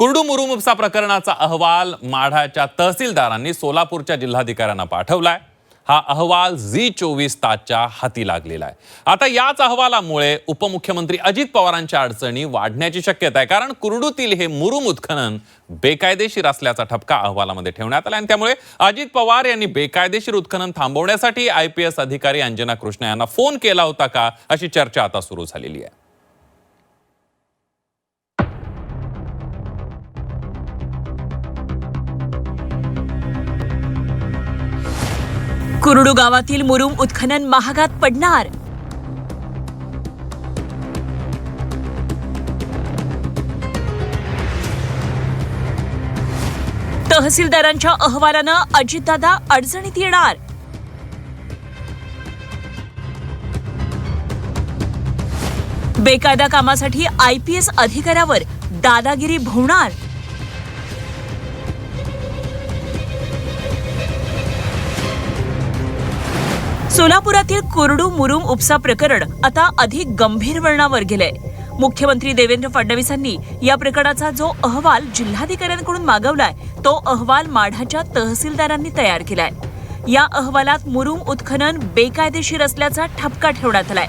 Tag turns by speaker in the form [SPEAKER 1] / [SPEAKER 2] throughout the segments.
[SPEAKER 1] कुरडू मुरुमुपसा प्रकरणाचा अहवाल माढाच्या तहसीलदारांनी सोलापूरच्या जिल्हाधिकाऱ्यांना पाठवलाय. हा अहवाल झी चोवीस तासच्या हाती लागलेला आहे. आता याच अहवालामुळे उपमुख्यमंत्री अजित पवारांच्या अडचणी वाढण्याची शक्यता आहे. कारण कुरडूतील हे मुरुम उत्खनन बेकायदेशीर असल्याचा ठपका अहवालामध्ये ठेवण्यात आला आणि त्यामुळे अजित पवार यांनी बेकायदेशीर उत्खनन थांबवण्यासाठी आय पी एस अधिकारी अंजना कृष्ण यांना फोन केला होता का अशी चर्चा आता सुरू झालेली आहे.
[SPEAKER 2] कुरडू गावातील मुरुम उत्खनन महागात पडणार. तहसीलदारांच्या अहवालानं अजितदादा अडचणीत येणार. बेकायदा कामासाठी आय पी एस अधिकाऱ्यावर दादागिरी भोवणार. सोलापुरातील कोरडू मुरुम उपसा प्रकरण आता अधिक गंभीर वळणावर गेलंय. मुख्यमंत्री देवेंद्र फडणवीसांनी या प्रकरणाचा जो अहवाल जिल्हाधिकाऱ्यांकडून मागवलाय तो अहवाल माढाच्या तहसीलदारांनी तयार केलाय. या अहवालात मुरुम उत्खनन बेकायदेशीर असल्याचा ठपका ठेवण्यात आलाय.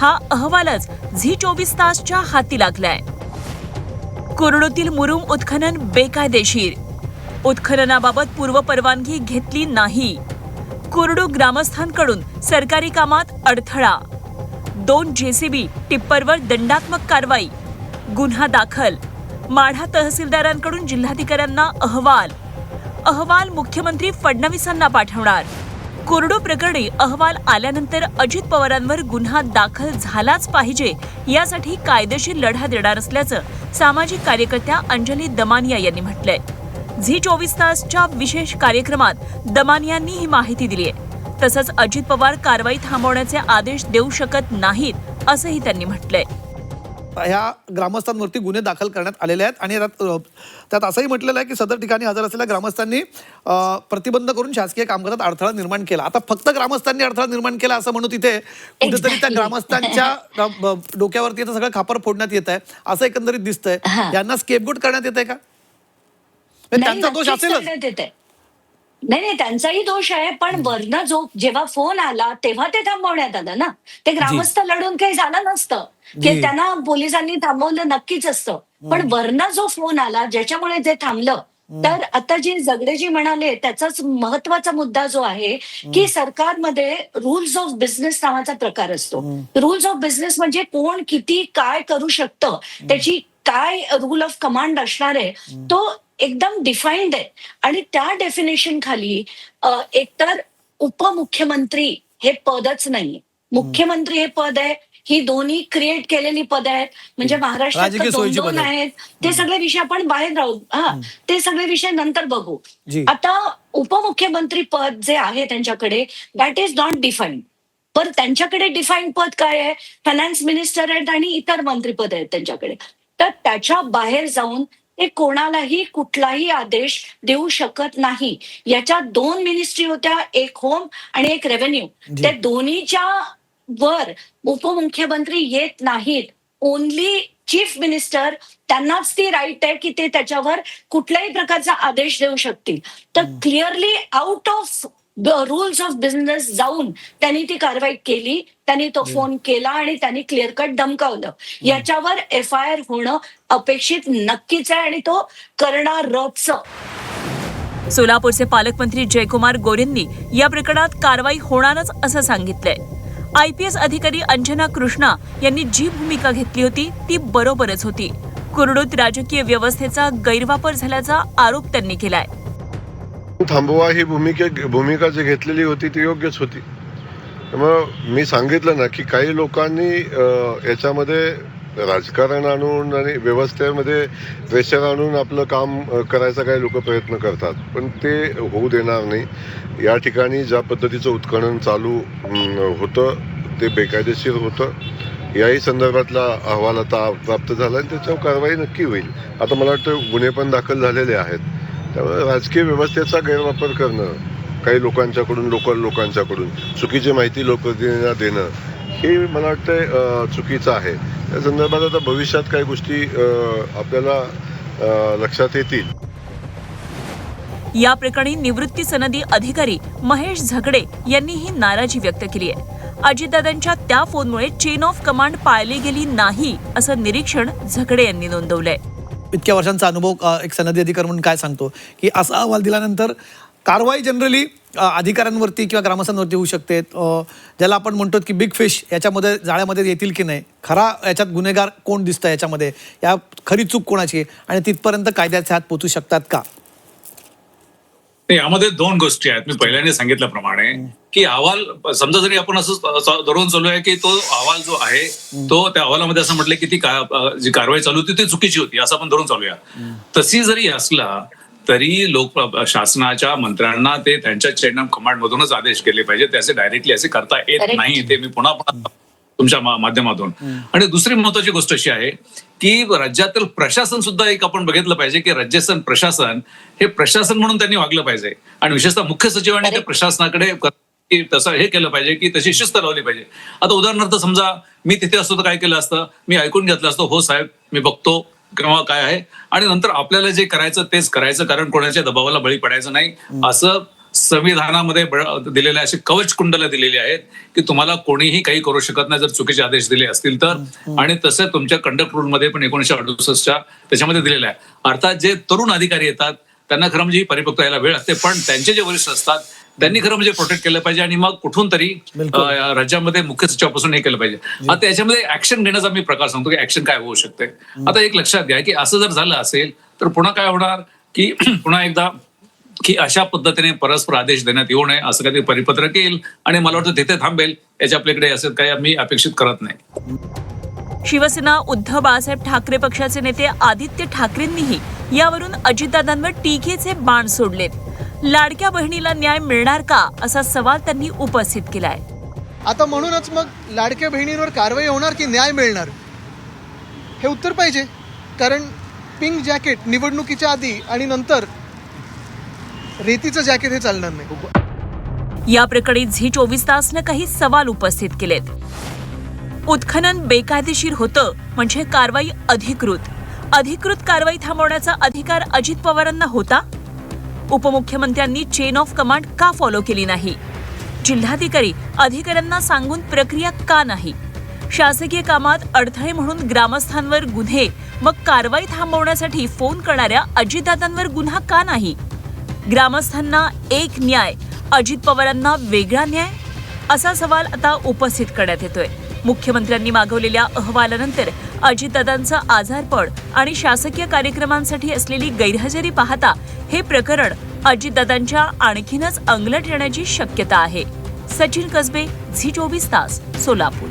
[SPEAKER 2] हा अहवालच झी चोवीस तासच्या हाती लागलाय. कुरडूतील मुरुम उत्खनन बेकायदेशीर. उत्खननाबाबत पूर्वपरवानगी घेतली नाही. कुरडू ग्रामस्थांकडून सरकारी कामात अडथळा. दोन जेसीबी टिप्परवर दंडात्मक कारवाई. गुन्हा दाखल. माढा तहसीलदारांकडून जिल्हाधिकाऱ्यांना अहवाल. अहवाल मुख्यमंत्री फडणवीसांना पाठवणार. कुरडू प्रकरणी अहवाल आल्यानंतर अजित पवारांवर गुन्हा दाखल झालाच पाहिजे यासाठी कायदेशीर लढा देणार असल्याचं सामाजिक कार्यकर्त्या अंजली दमानिया यांनी म्हटलंय. झी चोवीस तासच्या विशेष कार्यक्रमात दमानियांनी ही माहिती दिली आहे. तसंच अजित पवार कारवाई थांबवण्याचे आदेश देऊ शकत नाहीत असंही त्यांनी म्हटलंय.
[SPEAKER 3] ह्या ग्रामस्थांवरती गुन्हे दाखल करण्यात आलेले आहेत आणि त्यात असंही म्हटलेलं आहे की सदर ठिकाणी हजर असलेल्या ग्रामस्थांनी प्रतिबंध करून शासकीय कामकाजात अडथळा निर्माण केला. आता फक्त ग्रामस्थांनी अडथळा निर्माण केला असं म्हणू तिथे कुठेतरी त्या. ग्रामस्थांच्या डोक्यावरती सगळं खापर फोडण्यात येत आहे असं एकंदरीत दिसतंय. यांना स्केपगुट करण्यात येत आहे का? त्यांचा दोष असेलच.
[SPEAKER 4] नाही नाही त्यांचाही दोष आहे पण वरनं जो जेव्हा फोन आला तेव्हा ते थांबवण्यात आलं ना. ते ग्रामस्थ लढून काही झालं नसतं. की त्यांना पोलिसांनी थांबवलं नक्कीच असतं. पण वरनं जो फोन आला ज्याच्यामुळे ते थांबलं तर आता जे जगडेजी म्हणाले त्याचाच महत्त्वाचा मुद्दा जो आहे की सरकारमध्ये रुल्स ऑफ बिझनेस नावाचा प्रकार असतो. रुल्स ऑफ बिझनेस म्हणजे कोण किती काय करू शकतं. त्याची काय रूल ऑफ कमांड असणार आहे तो एकदम डिफाईन्ड आहे. आणि त्या डेफिनेशन खाली एकतर उपमुख्यमंत्री हे पदच नाही मुख्यमंत्री हे पद आहे ही दोन्ही क्रिएट केलेली पद आहेत. म्हणजे महाराष्ट्रात दोन दोन
[SPEAKER 3] आहेत.
[SPEAKER 4] ते सगळे विषय आपण बाहेर राहू. हा ते सगळे विषय नंतर बघू. आता उपमुख्यमंत्री पद जे आहे त्यांच्याकडे दॅट इज नॉट डिफाईन्ड पण त्यांच्याकडे डिफाईन पद काय आहे? फायनान्स मिनिस्टर आहेत आणि इतर मंत्रीपद आहेत त्यांच्याकडे. तर त्याच्या बाहेर जाऊन ते कोणालाही कुठलाही आदेश देऊ शकत नाही. याच्या दोन मिनिस्ट्री होत्या एक होम आणि एक रेव्हेन्यू. त्या दोन्हीच्या वर उपमुख्यमंत्री येत नाहीत. ओनली चीफ मिनिस्टर त्यांनाच ती राईट आहे की ते त्याच्यावर कुठल्याही प्रकारचा आदेश देऊ शकतील. तर clearly out of rules of business जाऊन त्यांनी ती कारवाई केली त्यांनी तो फोन केला आणि त्यांनी क्लिअर कट धमकावलं. याच्यावर एफ आय आर होणं अपेक्षित नक्कीच आहे आणि तो करणारच
[SPEAKER 2] सोलापूरचे पालकमंत्री जयकुमार गोरेंनी या प्रकरणात कारवाई होणारच असं सांगितलंय. आय पी एस अधिकारी अंजना कृष्णा यांनी जी भूमिका घेतली होती ती बरोबरच होती. कुरडूत राजकीय व्यवस्थेचा गैरवापर झाल्याचा आरोप त्यांनी केलाय.
[SPEAKER 5] थांबवा ही भूमिका भूमिका जी घेतलेली होती ती योग्यच होती. त्यामुळं मी सांगितलं ना की काही लोकांनी याच्यामध्ये राजकारण आणून आणि व्यवस्थेमध्ये प्रेशर आणून आपलं काम करायचा काही लोक प्रयत्न करतात. पण ते होऊ देणार नाही. या ठिकाणी ज्या पद्धतीचं उत्खनन चालू होतं ते बेकायदेशीर होतं. याही संदर्भातला अहवाल आता प्राप्त झाला आणि त्याच्यावर कारवाई नक्की होईल. आता मला वाटतं गुन्हे पण दाखल झालेले आहेत. त्यामुळे राजकीय व्यवस्थेचा गैरवापर करणं काही लोकांच्याकडून लोकल लोकांच्याकडून चुकीची माहिती लोकप्रतिनिधींना देणं हे मला वाटतं चुकीचं आहे. त्या संदर्भात आता भविष्यात काही गोष्टी आपल्याला लक्षात येतील.
[SPEAKER 2] या प्रकरणी निवृत्ती सनदी अधिकारी महेश झगडे यांनी ही नाराजी व्यक्त केली आहे. अजितदादांच्या त्या फोनमुळे चेन ऑफ कमांड पाळली गेली नाही असं निरीक्षण झगडे यांनी नोंदवलंय.
[SPEAKER 3] इतक्या वर्षांचा अनुभव एक सनदी अधिकार म्हणून काय सांगतो? की असा अहवाल दिल्यानंतर कारवाई जनरली अधिकाऱ्यांवरती किंवा ग्रामस्थांवरती होऊ शकते. ज्याला आपण म्हणतो की बिग फिश याच्यामध्ये जाळ्यामध्ये येतील की नाही? खरा याच्यात गुन्हेगार कोण दिसतं याच्यामध्ये? या खरी चूक कोणाची? आहे आणि तिथपर्यंत कायद्याचे हात पोचू शकतात का?
[SPEAKER 6] नाही, यामध्ये दोन गोष्टी आहेत. मी पहिल्याने सांगितल्याप्रमाणे की अहवाल समजा जरी आपण असं धरून चालू आहे की तो अहवाल जो आहे तो त्या अहवालामध्ये असं म्हटलं की ती का- जी कारवाई चालू होती ती चुकीची होती असं आपण धरून चालूया. तशी जरी असला तरी लोक शासनाच्या मंत्र्यांना ते त्यांच्या चेन ऑफ कमांड मधूनच आदेश केले पाहिजे त्याचे डायरेक्टली असे करता येत. नाही ते मी पुन्हा पुन्हा तुमच्या माध्यमातून. आणि दुसरी महत्वाची गोष्ट अशी आहे की राज्यातील प्रशासन सुद्धा एक आपण बघितलं पाहिजे की राज्य प्रशासन हे प्रशासन म्हणून त्यांनी वागलं पाहिजे. आणि विशेषतः मुख्य सचिवांनी त्या. प्रशासनाकडे तसं हे केलं पाहिजे की तशी शिस्त लावली पाहिजे. आता उदाहरणार्थ समजा मी तिथे असतो तर काय केलं असतं? मी ऐकून घेतलं असतं हो साहेब मी बघतो किंवा काय आहे. आणि नंतर आपल्याला जे करायचं तेच करायचं कारण कोणाच्या दबावाला बळी पडायचं नाही. असं संविधानामध्ये बळ- दिलेले असे कवच कुंडला दिलेली आहेत की तुम्हाला कोणीही काही करू शकत नाही. जर चुकीचे आदेश दिले असतील तर. आणि तसं तुमच्या कंडक्ट रूलमध्ये पण एकोणीशे अडुसष्टच्या त्याच्यामध्ये दिलेलं आहे. अर्थात जे तरुण अधिकारी येतात त्यांना खरं म्हणजे ही परिपक्व यायला वेळ असते. पण त्यांचे जे वरिष्ठ असतात त्यांनी खरं म्हणजे प्रोटेक्ट केलं पाहिजे आणि मग कुठून तरी राज्यामध्ये मुख्य सचिवापासून हे केलं पाहिजे. आता याच्यामध्ये ऍक्शन घेण्याचा मी प्रकार सांगतो की ऍक्शन काय होऊ शकते. आता एक लक्षात घ्या की असं जर झालं असेल तर पुन्हा काय होणार? की पुन्हा एकदा की अशा पद्धतीने परस्पर आदेश देण्यात येऊ नये असं काहीतरी परिपत्रक येईल आणि मला वाटतं तिथे थांबेल. याच्या आपल्याकडे असं काही मी अपेक्षित करत नाही.
[SPEAKER 2] शिवसेना उद्धव बाळासाहेब ठाकरे पक्षाचे नेते आदित्य ठाकरेंनीही यावरून अजितदादांवर टीकेचे बाण सोडलेत लाडक्या बहिणीला न्याय मिळणार का असा सवाल त्यांनी उपस्थित केलाय.
[SPEAKER 7] आता म्हणूनच मग लाडक्या बहिणींवर कारवाई होणार की न्याय मिळणार? हे उत्तर पाहिजे. कारण पिंक जॅकेट निवडणुकीच्या आधी आणि नंतर रेतीचं जॅकेट हे चालणार नाही.
[SPEAKER 2] या प्रकरणी झी चोवीस तासनं काही सवाल उपस्थित केलेत. उत्खनन बेकायदेशीर होतं म्हणजे कारवाई अधिकृत. अधिकृत कारवाई थांबवण्याचा अधिकार अजित पवारांना होता? उपमुख्यमंत्र्यांनी चेन ऑफ कमांड का फॉलो केली नाही? जिल्हाधिकारी अधिकाऱ्यांना सांगून प्रक्रिया का नाही? शासकीय कामात अडथळे म्हणून ग्रामस्थांवर गुन्हे मग कारवाई थांबवण्यासाठी फोन करणाऱ्या अजितदादांवर गुन्हा का नाही? ग्रामस्थांना एक न्याय अजित पवारांना वेगळा न्याय? असा सवाल आता उपस्थित करण्यात येतोय. मुख्यमंत्र्यांनी मागवलेल्या अहवालानंतर अजितदादांचं आजारपण आणि शासकीय कार्यक्रमांसाठी असलेली गैरहजेरी पाहता हे प्रकरण अजितदादांच्या आणखीनच अंगलट येण्याची शक्यता आहे. सचिन कसबे झी चोवीस तास सोलापूर.